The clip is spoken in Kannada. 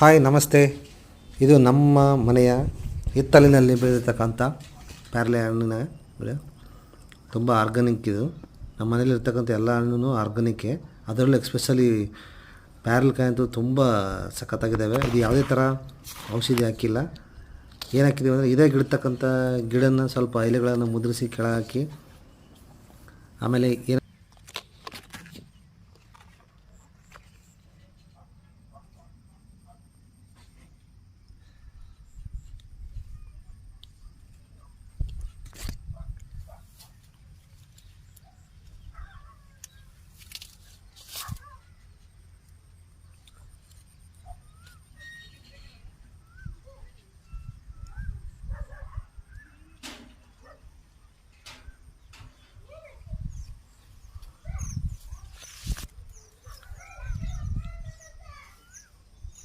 ಹಾಯ್, ನಮಸ್ತೆ. ಇದು ನಮ್ಮ ಮನೆಯ ಹಿತ್ತಲಿನಲ್ಲಿ ಬೆಳೆದಿರ್ತಕ್ಕಂಥ ಪ್ಯಾರಲೆ ಹಣ್ಣಿನ ಬೆಳೆ. ತುಂಬ ಆರ್ಗಾನಿಕ್ ಇದು. ನಮ್ಮ ಮನೇಲಿ ಇರ್ತಕ್ಕಂಥ ಎಲ್ಲ ಹಣ್ಣು ಆರ್ಗಾನಿಕ್ಕೇ ಅದರಲ್ಲೂ ಎಕ್ಸ್ಪೆಷಲಿ ಪ್ಯಾರಲ್ಕಾಯಿ ಅಂತೂ ತುಂಬ ಸಖತ್ತಾಗಿದ್ದಾವೆ. ಇದು ಯಾವುದೇ ಥರ ಔಷಧಿ ಹಾಕಿಲ್ಲ. ಏನು ಹಾಕಿದ್ದೀವಿ ಅಂದರೆ ಇದೇ ಗಿಡತಕ್ಕಂಥ ಗಿಡನ ಸ್ವಲ್ಪ ಎಲೆಗಳನ್ನು ಮುದ್ರಿಸಿ ಕೆಳಗೆ ಹಾಕಿ, ಆಮೇಲೆ ಏನು